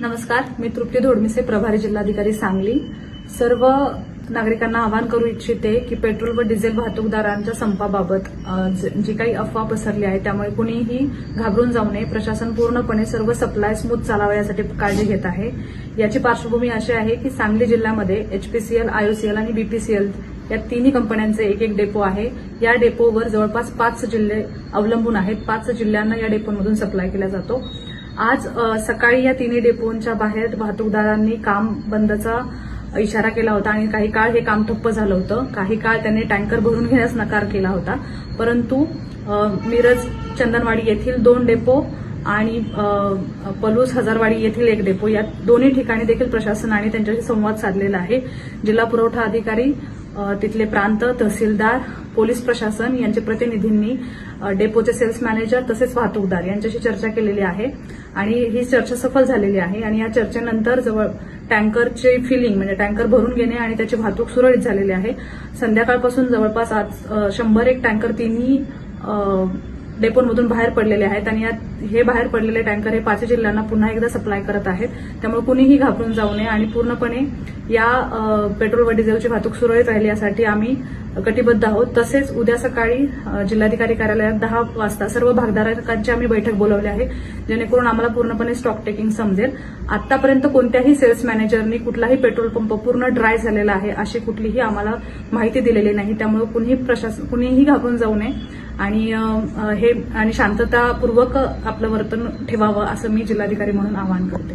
नमस्कार मी तृप्ती धोडमिसे प्रभारी जिल्हाधिकारी सांगली. सर्व नागरिकांना आवाहन करू इच्छिते की पेट्रोल व डिझेल वाहतूकदारांच्या संपाबाबत ज- जी काही अफवा पसरली आहे त्यामुळे कुणीही घाबरून जाऊ नये. प्रशासन पूर्णपणे सर्व सप्लाय स्मूथ चालावा यासाठी काळजी घेत आहे. याची पार्श्वभूमी अशी आहे की सांगली जिल्ह्यामध्ये एचपीसीएल आयओसीएल आणि बीपीसीएल या तिन्ही कंपन्यांचे एक एक डेपो आहे. या डेपोवर जवळपास पाच जिल्हे अवलंबून आहेत. पाच जिल्ह्यांना या डेपोमधून सप्लाय केला जातो. आज सकाळी या तिन्ही डेपोंच्या बाहेर वाहतूकदारांनी काम बंदचा इशारा केला होता आणि काही काळ हे काम ठप्प झालं होतं. काही काळ त्यांनी टँकर भरून घेण्यास नकार केला होता. परंतु मिरज चंदनवाडी येथील दोन डेपो आणि पलूस हजारवाडी येथील एक डेपो या दोन्ही ठिकाणी देखील प्रशासनाने त्यांच्याशी संवाद साधलेला आहे. जिल्हा पुरवठा अधिकारी तिथले प्रांत तहसीलदार पोलीस प्रशासन यांच्या प्रतिनिधींनी डेपोचे सेल्स मॅनेजर तसेच वाहतूकदार यांच्याशी चर्चा केलेली आहे. आणि ही चर्चा सफल झालेली आहे आणि या चर्चेनंतर जवळ टँकरचे फिलिंग म्हणजे टँकर भरून घेणे आणि त्याची वाहतूक सुरळीत झालेली आहे. संध्याकाळपासून जवळपास आज शंभर एक टँकर तिन्ही डेपोमधून बाहेर पडलेले आहेत आणि यात हे बाहेर पडलेले टँकर हे पाचही जिल्ह्यांना पुन्हा एकदा सप्लाय करत आहेत. त्यामुळे कुणीही घाबरून जाऊ नये आणि पूर्णपणे या पेट्रोल व डिझेलची वाहतूक सुरळीत राहिली यासाठी आम्ही कटिबद्ध आहोत. तसेच उद्या सकाळी जिल्हाधिकारी कार्यालयात दहा वाजता सर्व भागधारकांची आम्ही बैठक बोलवली आहे जेणेकरून आम्हाला पूर्णपणे स्टॉक टेकिंग समजेल. आतापर्यंत कोणत्याही सेल्स मॅनेजरनी कुठलाही पेट्रोल पंप पूर्ण ड्राय झालेला आहे अशी कुठलीही आम्हाला माहिती दिलेली नाही. त्यामुळे कुणीही प्रशासन कुणीही घाबरून जाऊ नये. आणि हे आणि शांततापूर्वक आपलं वर्तन ठेवावं असं मी जिल्हाधिकारी म्हणून आवाहन करते.